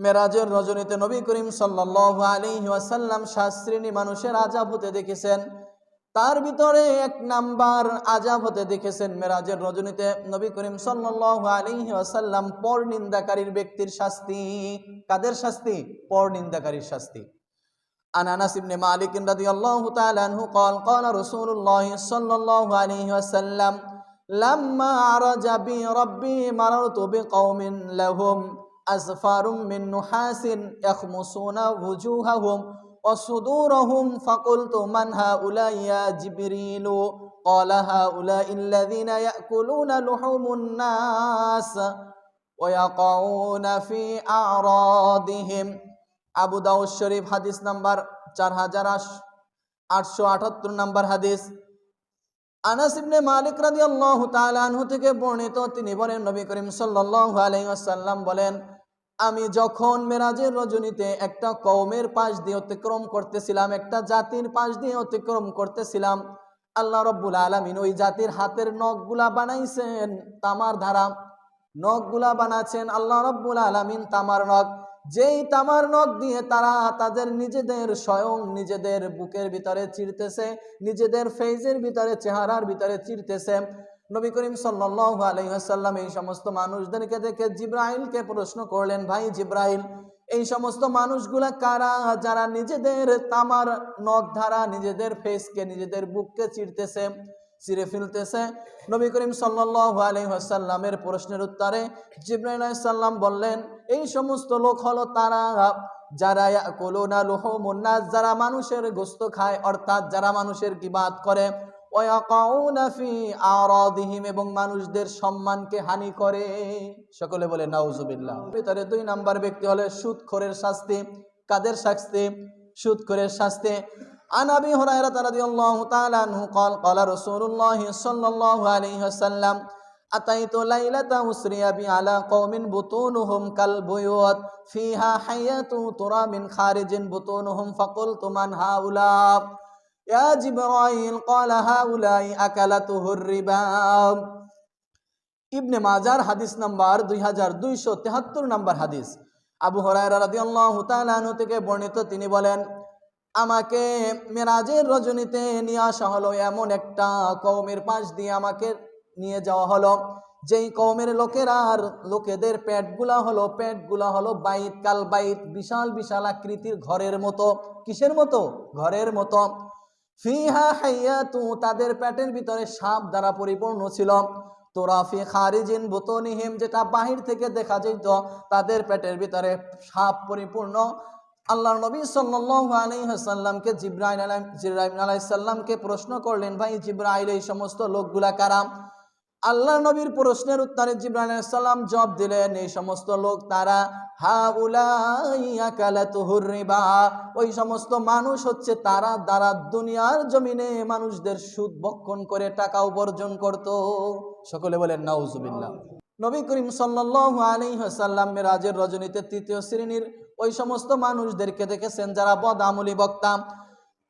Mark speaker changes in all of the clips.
Speaker 1: মেরাজের রজনীতে নবী করিম সাল্লাল্লাহু আলাইহি ওয়াসাল্লাম সাত শ্রেণী মানুষের আজাব হতে দেখেছেন তার ভিতরে এক নাম্বার আজাব হতে দেখেছেন মেরাজের রজনীতে নবী করিম সাল্লাল্লাহু আলাইহি ওয়াসাল্লাম পর নিন্দাকারীর ব্যক্তির শাস্তি কাদের শাস্তি পর নিন্দাকারীর শাস্তি عن انس بن مالك رضي الله تعالى عنه قال قال رسول الله صلى الله عليه وسلم لما عرج بي ربي مررت بقوم لهم أزفار من نحاس يخمصون وجوههم وصدورهم فقلت من هؤلاء يا جبريل قال هؤلاء الذين يأكلون لحوم الناس ويقعون في أعراضهم আবু দাউদ শরীফ হাদিস নাম্বার চার হাজার আটশো আটাত্তর নাম্বার হাদিস আনাস ইবনে মালিক রাদিয়াল্লাহু তাআলা আনহু থেকে বর্ণিত তিনি বলেন নবী করিম সাল্লাল্লাহু আলাইহি ওয়াসাল্লাম বলেন আমি যখন মেরাজের রজনীতে একটা কওমের পাশ দিয়ে অতিক্রম করতেছিলাম, একটা জাতির পাশ দিয়ে অতিক্রম করতেছিলাম, আল্লাহ রব্বুল আলামিন ওই জাতির হাতের নখগুলা বানাইছেন, তামার ধারা। নখগুলা বানাচ্ছেন আল্লাহ রব্বুল আলামিন তামার নখ। যেই তামার নখ দিয়ে তারা তাদের নিজেদের স্বয়ং নিজেদের বুকের ভিতরে চিরতেছে, নিজেদের ফেজের ভিতরে, চেহারার ভিতরে চিরতেছে। নবী করিম সাল্লাল্লাহু আলাইহি ওয়াসাল্লাম এই সমস্ত মানুষদেরকে দেখে জিব্রাইলকে প্রশ্ন করলেন, ভাই জিব্রাইল, এই সমস্ত মানুষগুলা কারা? যারা নিজেদের তামার নখ ধারা নিজেদের ফেসকে নিজেদের বুককে চিরতেছে, চিরে ফেলতেছে? নবী করিম সাল্লাল্লাহু আলাইহি ওয়াসাল্লামের প্রশ্নের উত্তরে জিব্রাইল বললেন, এই সমস্ত লোক হলো তারা যারা ইয়াকুলুনা লোহ নাস যারা মানুষের গোশত খায়, অর্থাৎ যারা মানুষের কিবাদ করে। এবং মানুষদের সম্মানকে হানি করে সকলে বলে নাউজুবিল্লাহ ভিতরে দুই নাম্বার ব্যক্তি হলে সুদখোরের শাস্তি কাদের শাস্তি সুদখোরের শাস্তি عن ابي هريره رضي الله تعالى عنه قال قال رسول الله صلى الله عليه وسلم أتيت ليلة أسري بي على قوم بطونهم كالبيوت فيها حياة ترى من خارج بطونهم فقلت من هؤلاء يا جبرائيل قال هؤلاء أكلته الربا ইবনে মাজার হাদিস নাম্বার দুই হাজার দুইশো তেহাত্তর নাম্বার হাদিস আবু হরাইরা রাদিয়াল্লাহু তাআলা আনহু থেকে বর্ণিত তিনি বলেন আমাকে মেরাজের রজনীতে নিয়ে আসা হলো এমন একটা কওমের পাশ দিয়ে আমাকে নিয়ে যাওয়া হলো যেই কওমের লোকেরা আর লোকেদের পেটগুলা হলো পেটগুলা হলো বাইত কাল বাইত বিশাল বিশাল আকৃতির ঘরের মতো কিসের মতো ঘরের মতো ফিহা হাইয়াতু, তাদের পেটের ভিতরে সাপ দ্বারা পরিপূর্ণ ছিল। তোরাফি খারিজিন বুতনিহিম, যেটা বাহির থেকে দেখা যেত তাদের পেটের ভিতরে সাপ পরিপূর্ণ। আল্লাহ নবী সাল্লাল্লাহু আলাইহি ওয়াসাল্লামকে জিব্রাইল আলাইহিস জিব্রাইল আলাইহিস প্রশ্ন করলেন, ভাই জিব্রাইল, এই সমস্ত লোকগুলা কারাম আল্লাহ নবীর প্রশ্নের উত্তরে জিব্রাইল আলাইহিস জব দিলেন, এই সমস্ত লোক তারা ওই সমস্ত মানুষ হচ্ছে তারা দ্বারা দুনিয়ার জমিনে মানুষদের সুদ বক্ষণ করে টাকা উপার্জন করত। সকলে বলেন, নাউজুবিল্লাহ। নবী করিম সাল্লাহ আলী ওয়াসাল্লাম মিরাজের রজনীতে তৃতীয় শ্রেণির ওই সমস্ত মানুষদেরকে দেখেছেন যারা বদামলি বক্তা।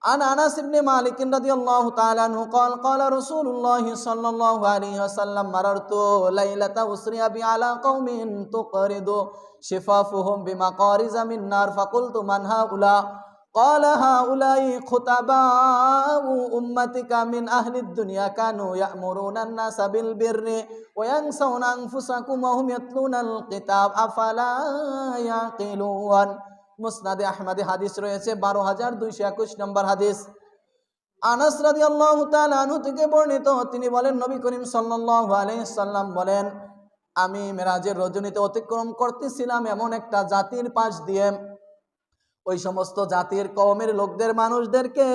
Speaker 1: عن انس بن مالك رضي الله تعالى عنه قال قال رسول الله صلى الله عليه وسلم مررت ليلة أسري بي على قوم تقرض شفافهم بمقارز من نار فقلت من هؤلاء قال هؤلاء خطباء أمتك من أهل الدنيا كانوا يأمرون الناس بالبر وينسون أنفسكم وهم يتلون الكتاب أفلا يعقلون মুসনাদে আহমদে হাদিস রয়েছে, বারো হাজার দুইশো একুশ নম্বর হাদিস। আনাস রাদি আল্লাহ আনহু থেকে বর্ণিত, তিনি বলেন, নবী করিম সাল্লাল্লাহু আলাইহি সাল্লাম বলেন, আমি মেরাজের রজনীতে অতিক্রম করতেছিলাম এমন একটা জাতির পাশ দিয়ে। ওই সমস্ত জাতির কওমের লোকদের, মানুষদেরকে,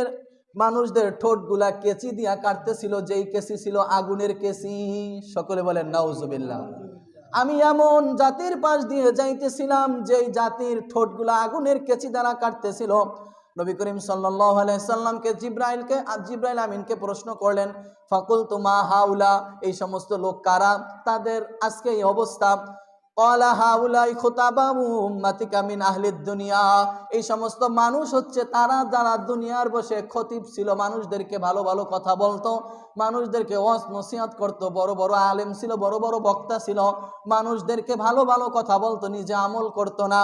Speaker 1: মানুষদের ঠোঁটগুলা কেচি দিয়া কাটতেছিল, যেই কেসি ছিল আগুনের কেসি সকলে বলেন, নাউজুবিল্লাহ। আমি এমন জাতির পাশ দিয়ে যাইতেছিলাম, যেই জাতির ঠোঁটগুলা আগুনের কেচি দ্বারা কাটতেছিল। নবী করিম সাল্লাহ সাল্লামকে জিব্রাইলকে, জিব্রাইল আমিনকে প্রশ্ন করলেন ফাকুল তুমা হাউলা? এই সমস্ত লোক কারা? তাদের আজকে এই অবস্থা। কলা হাউলাই খোতাবাবু উম্মাতিকা মিন আহলিদ দুনিয়া। এই সমস্ত মানুষ হচ্ছে তারা যারা দুনিয়ার বসে খতিব ছিল, মানুষদেরকে ভালো ভালো কথা বলতো, মানুষদেরকে ওয়াজ নসিহত করতো, বড় বড় আলেম ছিল, বড় বড় বক্তা ছিল, মানুষদেরকে ভালো ভালো কথা বলতো, নিজে আমল করতো না।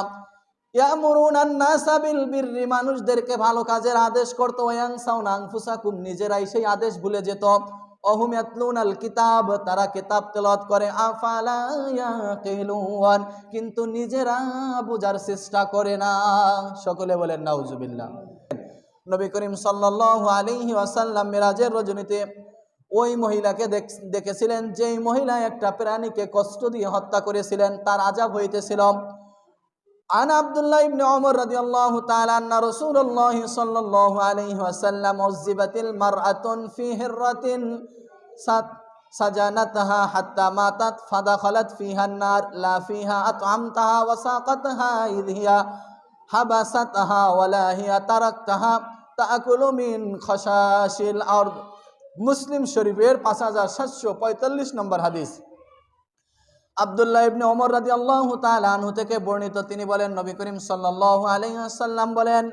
Speaker 1: মানুষদেরকে ভালো কাজের আদেশ করত নিজেরাই সেই আদেশ ভুলে যেত। কিতাব তারা কিতাব তেলাওয়াত করে, আফালা কিন্তু নিজেরা বোঝার চেষ্টা করে না। সকলে বলেন, নাউজুবিল্লাহ। নবী করিম সাল্লাল্লাহু আলাইহি ওয়াসাল্লাম মিরাজের রজনীতে ওই মহিলাকে দেখ- দেখেছিলেন, যেই মহিলা একটা প্রাণীকে কষ্ট দিয়ে হত্যা করেছিলেন, তার আজাব হইতেছিল। عن عبد الله بن عمر رضي الله تعالى أن رسول الله صلى الله عليه وسلم عذبت المرأة في هرة سد- سجنتها حتى ماتت فدخلت فيها النار لا فيها أطعمتها وساقتها إذ هي حبستها ولا هي تركتها تأكل من خشاش الأرض মুসলিম শরীফের পাঁচ হাজার সাতশো পঁয়তাল্লিশ নম্বর হাদিস আবদুল্লাহ ইবনে ওমর রাজি আল্লাহ আনহু থেকে বর্ণিত, তিনি বলেন, নবী করিম সাল্লাল্লাহু আলাইহি ওয়াসাল্লাম বলেন,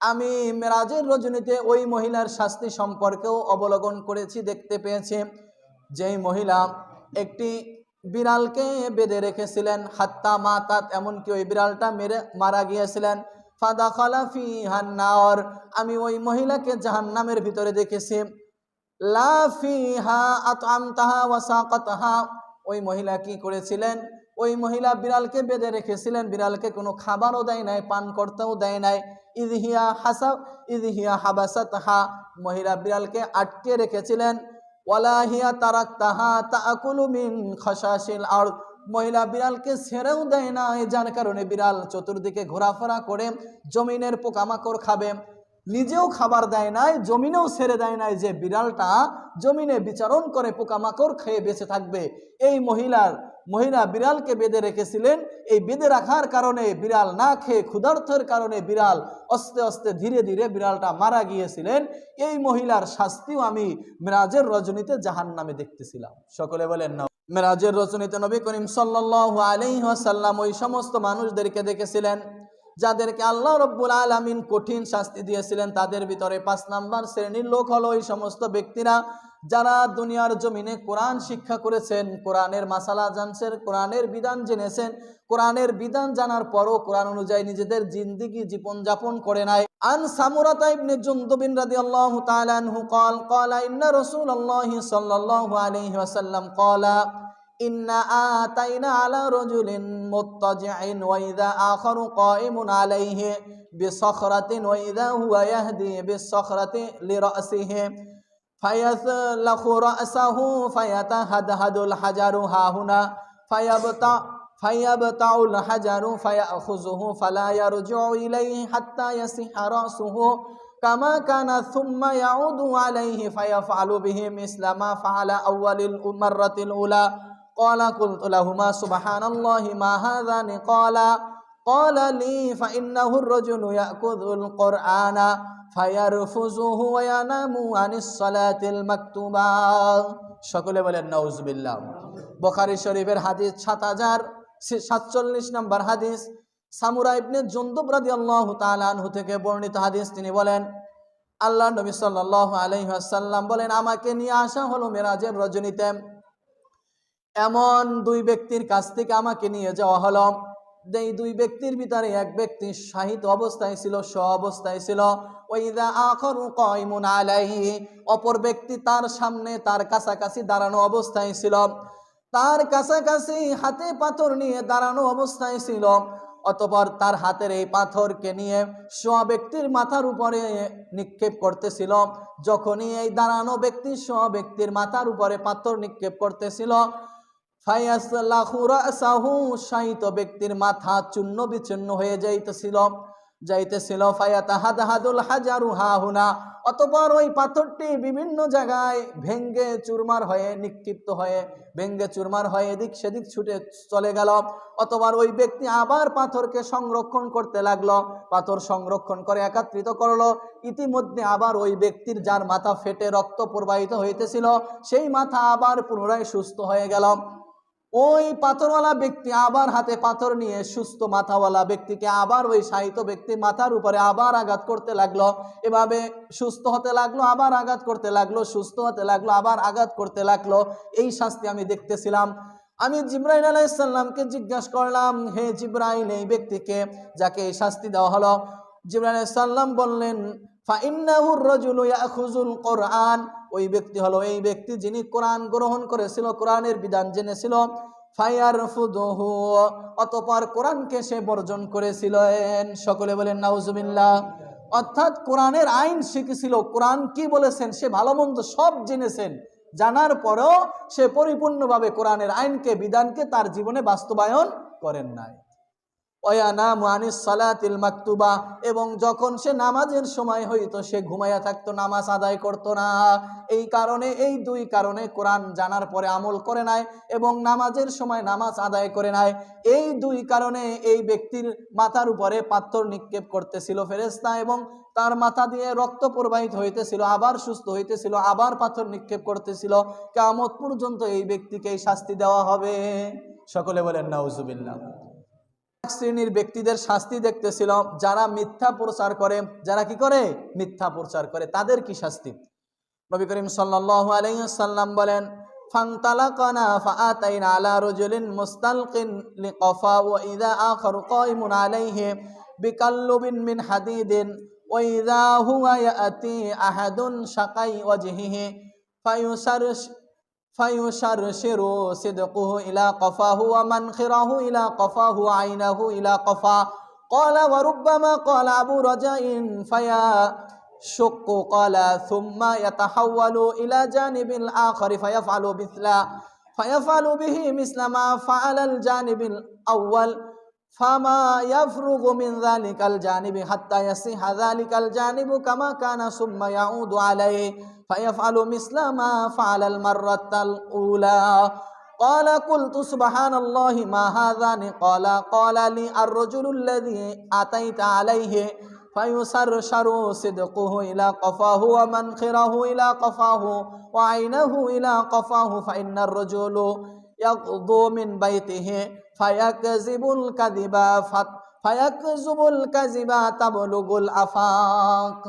Speaker 1: আমি মেরাজের রজনীতে ওই মহিলার শাস্তি সম্পর্কেও অবলোকন করেছি, দেখতে পেয়েছি। যেই মহিলা একটি বিড়ালকে বেঁধে রেখেছিলেন, হাত্তা মাতাত, এমনকি ওই বিড়ালটা মেরে মারা গিয়েছিলেন। ফাদা খালাফি হান্নাওর আমি ওই মহিলাকে জাহান্নামের ভিতরে দেখেছি। লা ফিহা আতআমতাহা ওয়া সাকাতাহা। ওই মহিলা কি করেছিলেন? ওই মহিলা বিড়ালকে বেঁধে রেখেছিলেন। বিড়ালকে কোনো খাবারও দেয় নাই, পান করতেও দেয় নাই। ইদহিয়া হাসা ইদহিয়া হাবাসাতহা। মহিলা বিড়ালকে আটকে রেখেছিলেন। ওয়ালাহিয়া তারাক তাহা তাকুলু মিন খসাশিল আর মহিলা বিড়ালকে ছেড়েও দেয় না যার কারণে বিড়াল চতুর্দিকে ঘোরাফেরা করে, জমিনের পোকামাকড় খাবে। নিজেও খাবার দেয় নাই, জমিনেও ছেড়ে দেয় নাই যে বিড়ালটা জমিনে বিচারণ করে পোকামাকড় খেয়ে বেঁচে থাকবে। এই মহিলার, মহিলা বিড়ালকে বেঁধে রেখেছিলেন। এই বেঁধে রাখার কারণে বিড়াল না খেয়ে ক্ষুধার্থের কারণে বিড়াল আস্তে আস্তে ধীরে ধীরে বিড়ালটা মারা গিয়েছিলেন। এই মহিলার শাস্তিও আমি মেরাজের রজনীতে জাহান নামে দেখতেছিলাম। সকলে বলেন না মেরাজের রজনীতে নবী করিম সাল্লাল্লাহু আলাইহি ওয়াসাল্লাম ওই সমস্ত মানুষদেরকে দেখেছিলেন। যাদেরকে আল্লাহ রব্বুল আলামিন কঠিন শাস্তি দিয়েছিলেন তাদের ভিতরে পাঁচ নাম্বার শ্রেণীর লোক হলো ওই সমস্ত ব্যক্তিরা যারা দুনিয়ার জমিনে কোরআন শিক্ষা করেছেন কোরআনের মাসালা জানছেন কোরআনের বিধান জেনেছেন কোরআনের বিধান জানার পরও কোরআন অনুযায়ী নিজেদের জিন্দিগি জীবন যাপন করে নাই আন সামুরাতা ইবনে জুনদুবিন রাদিয়াল্লাহু তাআলা আনহু قال قال ان رسول الله صلى الله عليه وسلم قال إنا آتينا على رجل متجع وإذا آخر قائم عليه بصخرة وإذا هو يهدي بالصخرة لرأسه فيثلخ رأسه فيتهدهد الحجر ها هنا فيبتع فيبتع الحجر فيأخذه فلا يرجع إليه حتى يسح رأسه كما كان ثم يعود عليه فيفعل به مثل ما فعل أول المرة الأولى قال قلت لهما سبحان الله ما هذان قال قال لي فإنه الرجل يأخذ القرآن فيرفزه وينام عن الصلاة المكتوبة সকলে বলেন নাউজুবিল্লাহ বখারি শরীফের হাদিস সাত হাজার সাতচল্লিশ নম্বর হাদিস সামুরা ইবনে জন্দুব রাদিয়াল্লাহু তাআলা আনহু থেকে বর্ণিত হাদিস তিনি বলেন আল্লাহ নবী সাল্লাল্লাহু আলাইহি ওয়াসাল্লাম বলেন আমাকে নিয়ে আসা হলো মেরাজের রজনীতে এমন দুই ব্যক্তির কাছ থেকে আমাকে নিয়ে যাওয়া হলো এই দুই ব্যক্তির ভিতরে এক ব্যক্তি শাহিত অবস্থায় ছিল, স্ব অবস্থায় ছিল। ওইদা আখরু কয়মুন আলাইহি, অপর ব্যক্তি তার সামনে তার কাছাকাছি দাঁড়ানো অবস্থায় ছিল। তার কাছাকাছি হাতে পাথর নিয়ে দাঁড়ানো অবস্থায় ছিল। অতপর তার হাতের এই পাথরকে নিয়ে সোয়া ব্যক্তির মাথার উপরে নিক্ষেপ করতেছিল। যখনই এই দাঁড়ানো ব্যক্তি সোয়া ব্যক্তির মাথার উপরে পাথর নিক্ষেপ করতেছিল ব্যক্তির মাথা চূর্ণ বিচ্ছিন্ন হয়ে যাইতেছিল। যাইতেছিল হাজারু অতপর ওই পাথরটি বিভিন্ন জায়গায় ভেঙ্গে চুরমার হয়ে, নিক্ষিপ্ত হয়ে, ভেঙ্গে চুরমার হয়ে এদিক সেদিক ছুটে চলে গেল। অতবার ওই ব্যক্তি আবার পাথরকে সংরক্ষণ করতে লাগল। পাথর সংরক্ষণ করে একত্রিত করল। ইতিমধ্যে আবার ওই ব্যক্তির যার মাথা ফেটে রক্ত প্রবাহিত হইতেছিল, সেই মাথা আবার পুনরায় সুস্থ হয়ে গেল। ওই পাথরওয়ালা ব্যক্তি আবার হাতে পাথর নিয়ে সুস্থ মাথাওয়ালা ব্যক্তিকে আবার ওই সাহিত্য ব্যক্তির মাথার উপরে আবার আঘাত করতে লাগল। এভাবে সুস্থ হতে লাগল, আবার আঘাত করতে লাগল, সুস্থ হতে লাগল, আবার আঘাত করতে লাগল। এই শাস্তি আমি দেখতেছিলাম। আমি জিব্রাইল আলাইসাল্লামকে জিজ্ঞাসা করলাম, হে জিব্রাইল, এই ব্যক্তিকে যাকে এই শাস্তি দেওয়া হলো? জিব্রাইল আলাইসাল্লাম বললেন ফাইন্নাহুর রাজুলু ইয়াখুজুল কোরআন। ওই ব্যক্তি হলো এই ব্যক্তি যিনি কোরআন গ্রহণ করেছিল, কোরআনের বিধান জেনেছিল। ফায়ার ফুদহু অতপর কোরআনকে সে বর্জন করেছিলেন। সকলে বলেন, নাউজুবিল্লাহ। অর্থাৎ কোরআনের আইন শিখেছিল। কোরআন কি বলেছেন, সে ভালো মন্দ সব জেনেছেন। জানার পরেও সে পরিপূর্ণভাবে কোরআনের আইনকে, বিধানকে তার জীবনে বাস্তবায়ন করেন নাই। মাকতুবা। এবং যখন সে নামাজের সময় হইতো, সে ঘুমাইয়া থাকতো, নামাজ আদায় করতো না। এই কারণে, এই দুই কারণে কোরআন জানার পরে আমল করে নাই এবং নামাজের সময় নামাজ আদায় করে নাই। এই দুই কারণে এই ব্যক্তির মাথার উপরে পাথর নিক্ষেপ করতেছিল ফেরেস্তা এবং তার মাথা দিয়ে রক্ত প্রবাহিত হইতেছিল, আবার সুস্থ হইতেছিল, আবার পাথর নিক্ষেপ করতেছিল। কেমত পর্যন্ত এই ব্যক্তিকে শাস্তি দেওয়া হবে। সকলে বলেন, নাউজুবিল্লাহ। এক শ্রেণির ব্যক্তিদের শাস্তি দেখতেছিল যারা মিথ্যা প্রচার করে, যারা কি করে? মিথ্যা প্রচার করে। তাদের কি শাস্তি? নবী করিম সাল্লাল্লাহু আলাইহি সাল্লাম বলেন, ফান্তালাকানা ফাআতাইনা আলা রাজুলিন ওয়া ইযা আখারু আলাইহি বিকাল্লুবিন মিন হাদিদিন ওয়া ইযা হুয়া ইয়াতি আহাদুন শাকাই ওয়াজহিহি فيشرشر صدقه إلى قفاه ومنخره إلى قفاه وعينه إلى قفاه قال وربما قال أبو رجاء فيا شق قال ثم يتحول إلى جانب الآخر فيفعل مثل فيفعل به مثل ما فعل الجانب الأول فما يفرغ من ذلك الجانب حتى يصيح ذلك الجانب كما كان ثم يعود عليه فيفعل مثل ما فعل المرة الأولى قال قلت سبحان الله ما هذان قال قال لي الرجل الذي أتيت عليه فيسرشر صدقه إلى قفاه ومنخره إلى قفاه وعينه إلى قفاه فإن الرجل يغضو من بيته فيكذب الكذب فيكذب الكذب تبلغ الآفاق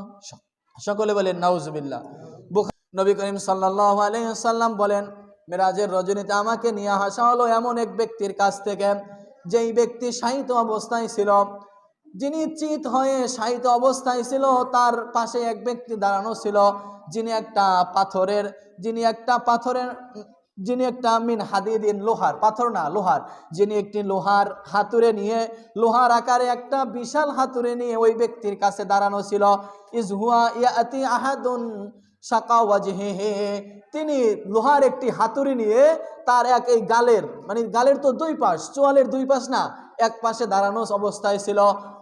Speaker 1: সকলে বলেন নাউজুবিল্লাহ নবী করিম সাল্লাল্লাহু আলাইহি সাল্লাম বলেন, মেরাজের রজনীতে আমাকে নিয়ে আসা হলো এমন এক ব্যক্তির কাছ থেকে, যেই ব্যক্তি সাহিত্য অবস্থায় ছিল। যিনি চিত হয়ে সাহিত্য অবস্থায় ছিল, তার পাশে এক ব্যক্তি দাঁড়ানো ছিল, যিনি একটা পাথরের, যিনি একটা পাথরের, যিনি একটা মিন হাদিদিন লোহার, পাথর না, লোহার। যিনি একটি লোহার হাতুড়ে নিয়ে, লোহার আকারে একটা বিশাল হাতুড়ে নিয়ে ওই ব্যক্তির কাছে দাঁড়ানো ছিল। ইজহুয়া ইয়াতি আহাদুন সাকা ওয়াজহে তিনি লোহার একটি হাতুড়ি নিয়ে তার এক এই গালের মানে গালের তো দুই পাশ, চোয়ালের দুই পাশ না, এক পাশে দাঁড়ানো অবস্থায় ছিল।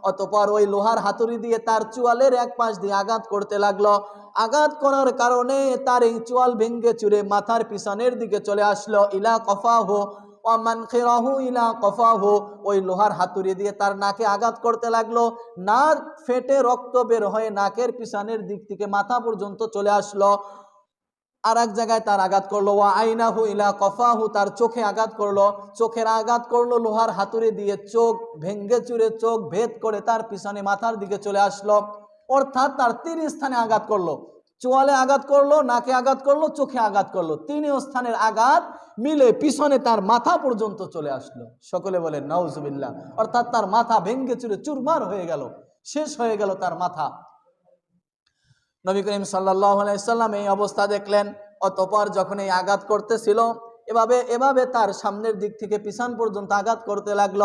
Speaker 1: অতপর ওই লোহার হাতুড়ি দিয়ে তার চোয়ালের এক পাশ দিয়ে আঘাত করতে লাগল। আঘাত করার কারণে তার এই চোয়াল ভেঙ্গে চুরে মাথার পিছনের দিকে চলে আসলো। ইলা কফাহ। ওয়ামান খেরাহু ইলা কফাহু। ওই লোহার হাতুড়ি দিয়ে তার নাকে আঘাত করতে লাগল। নাক ফেটে রক্ত বের হয়ে নাকের পিছনের দিক থেকে মাথা পর্যন্ত চলে আসলো। আর এক জায়গায় তার আঘাত করল। ওয়া আইনাহু ইলা কফাহু, তার চোখে আঘাত করল। চোখের আঘাত করল লোহার হাতুড়ি দিয়ে। চোখ ভেঙ্গে চুরে চোখ ভেদ করে তার পিছনে মাথার দিকে চলে আসলো। অর্থাৎ তার তিন স্থানে আঘাত করল। চোয়ালে আঘাত করল, নাকে আঘাত করল, চোখে আঘাত করল। তিন স্থানের আঘাত মিলে পিছনে তার মাথা পর্যন্ত চলে আসলো। সকলে বলে নওজুবিল্লাহ অর্থাৎ তার মাথা ভেঙ্গে চুরে চুরমার হয়ে গেল, শেষ হয়ে গেল তার মাথা। নবী করিম সাল্লাম এই অবস্থা দেখলেন। অতপর যখন এই আঘাত করতেছিল, এভাবে এভাবে তার সামনের দিক থেকে পিছন পর্যন্ত আঘাত করতে লাগল।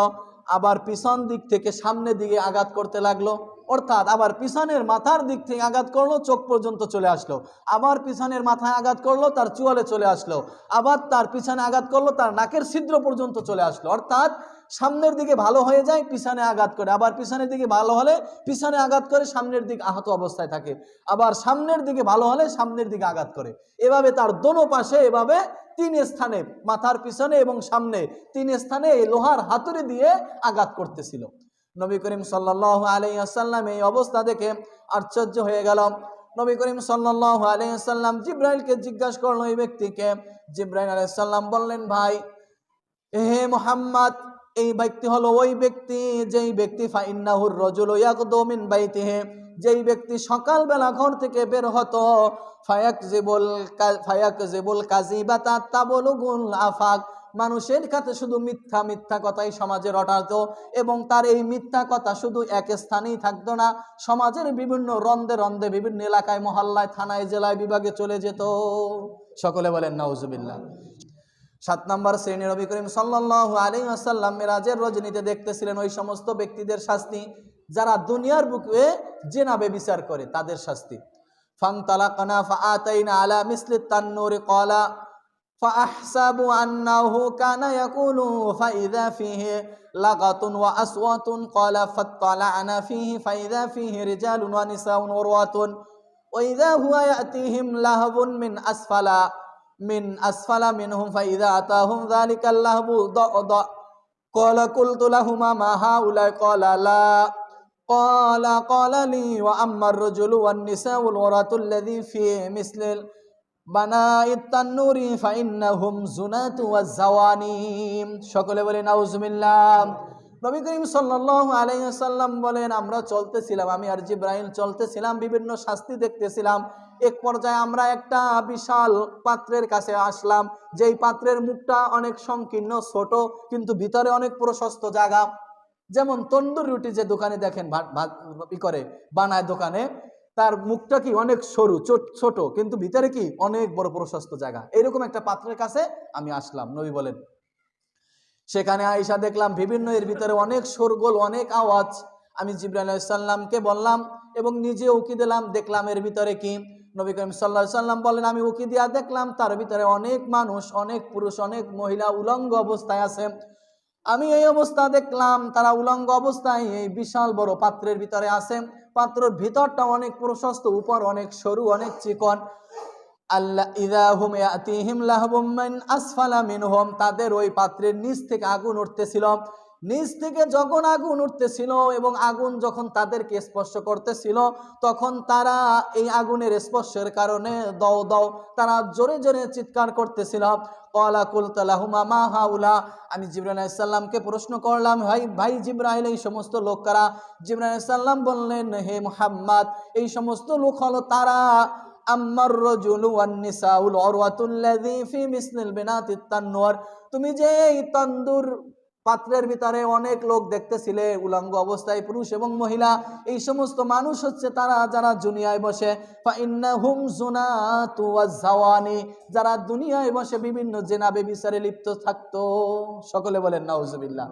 Speaker 1: আবার পিছন দিক থেকে সামনের দিকে আঘাত করতে লাগল। অর্থাৎ আবার পিছনের মাথার দিক থেকে আঘাত করল, চোখ পর্যন্ত চলে আসলো। আবার পিছনের মাথায় আঘাত করল, তার চুয়ালে চলে আসলো। আবার তার পিছনে আঘাত করল, তার নাকের ছিদ্র পর্যন্ত চলে আসলো। অর্থাৎ সামনের দিকে ভালো হয়ে যায়, পিছনে আঘাত করে। আবার পিছনের দিকে ভালো হলে পিছনে আঘাত করে, সামনের দিকে আহত অবস্থায় থাকে। আবার সামনের দিকে ভালো হলে সামনের দিকে আঘাত করে। এভাবে তার দোনো পাশে, এভাবে তিন স্থানে, মাথার পিছনে এবং সামনে তিন স্থানে এই লোহার হাতুড়ি দিয়ে আঘাত করতেছিল। নবী করিম সাল্লাহ আলাইসাল্লাম এই অবস্থা দেখে আশ্চর্য হয়ে গেল। নবী করিম সাল্লাহ আলাইসাল্লাম জিব্রাইলকে জিজ্ঞাসা করল এই ব্যক্তিকে। জিব্রাইল আলাইসাল্লাম বললেন, ভাই, হে মোহাম্মদ, এই ব্যক্তি হলো ওই ব্যক্তি যেই ব্যক্তি ফাইন্নাহুর রজুল ইয়াকদমিন বাইতিহে। যেই ব্যক্তি সকালবেলা ঘর থেকে বের হতো ফায়াক জেবুল ফায়াক জেবুল কাজিবাতা তাবলুগুল আফাক। মানুষের কাছে শুধু মিথ্যা মিথ্যা কথাই সমাজে রটাত এবং তার এই মিথ্যা কথা শুধু এক স্থানেই থাকতো না, সমাজের বিভিন্ন রন্ধে রন্ধে বিভিন্ন এলাকায়, মহল্লায়, থানায়, জেলায়, বিভাগে চলে যেত। সকলে বলেন নাউজুবিল্লা সাত নম্বর শ্রেণি রবি করিম সাল্লাহ আলী আসাল্লাম মিরাজের রজনীতে দেখতেছিলেন ওই সমস্ত ব্যক্তিদের শাস্তি যারা দুনিয়ার বুকে জেনাবে বিচার করে, তাদের শাস্তি। ফান্তালাকানা ফা আতাইনা আলা মিসলি তান্নুরি কলা فأحسب أنه كان يقول فإذا فيه لغط وأصوات قال فاطلعنا فيه فإذا فيه رجال ونساء عروة. وإذا هو يأتيهم لهب من أسفل من أسفل منهم فإذا أتاهم ذلك اللهب ضأ قال قلت لهما ما هؤلاء؟ قال لا. قال قال لي وأما الرجل والنساء والعراة الذي في مثل সকলে বলে নবী করিম সাল্লাম বলেন, আমরা চলতেছিলাম, আমি আর জিব্রাহিম চলতেছিলাম, বিভিন্ন শাস্তি দেখতেছিলাম। এক পর্যায়ে আমরা একটা বিশাল পাত্রের কাছে আসলাম, যেই পাত্রের মুখটা অনেক সংকীর্ণ, ছোট, কিন্তু ভিতরে অনেক প্রশস্ত জায়গা। যেমন তন্দুর রুটি যে দোকানে দেখেন, ভাত ভাত করে, বানায় দোকানে। তার মুখটা কি অনেক সরু ছোট, কিন্তু ভিতরে কি অনেক বড় প্রশস্ত জায়গা? এরকম একটা পাত্রের কাছে আমি আসলাম, নবী বলেন। সেখানে আয়সা দেখলাম বিভিন্ন এর ভিতরে অনেক সরগোল অনেক আওয়াজ। আমি জিব্রাইল সাল্লামকে বললাম এবং নিজে উকি দিলাম, দেখলাম এর ভিতরে কি? নবী করিম সাল্লাহ সাল্লাম বলেন, আমি উকি দিয়া দেখলাম তার ভিতরে অনেক মানুষ, অনেক পুরুষ, অনেক মহিলা উলঙ্গ অবস্থায় আছে। আমি এই অবস্থা দেখলাম, তারা উলঙ্গ অবস্থায় এই বিশাল বড় পাত্রের ভিতরে আছে। পাত্রের ভিতরটা অনেক প্রশস্ত, উপর অনেক সরু, অনেক চিকন। আল্লাহ তাদের ওই পাত্রের নিচ থেকে আগুন উঠতেছিল। নিচ থেকে যখন আগুন উঠতেছিল এবং আগুন যখন তাদেরকে স্পর্শ করতেছিল, তখন তারা এই আগুনের স্পর্শের কারণে দাও দাও, তারা জোরে জোরে চিৎকার করতেছিল। কলা কুলতালাহুমা আমি জিব্রাইল সাল্লামকে প্রশ্ন করলাম ভাই ভাই জিব্রাইল, এই সমস্ত লোক কারা? জিব্রাইল সাল্লাম বললেন, হে মুহাম্মদ, এই সমস্ত লোক হলো তারা আম্মার রজুলু ওয়ান নিসাউল উরওয়াতুল্লাযী ফি মিসলিল বিনাতিত তুমি যে এই তন্দুর পাত্রের ভিতরে অনেক লোক দেখতেছিলে, উলঙ্গ অবস্থায় পুরুষ এবং মহিলা। এই সমস্ত মানুষ হচ্ছে তারা যারা জুনিয়ায় বসে। হুম যারা দুনিয়ায় বসে বিভিন্ন জেনাবে বিচারে লিপ্ত থাকতো। সকলে বলেন, নাউজুবিল্লাহ।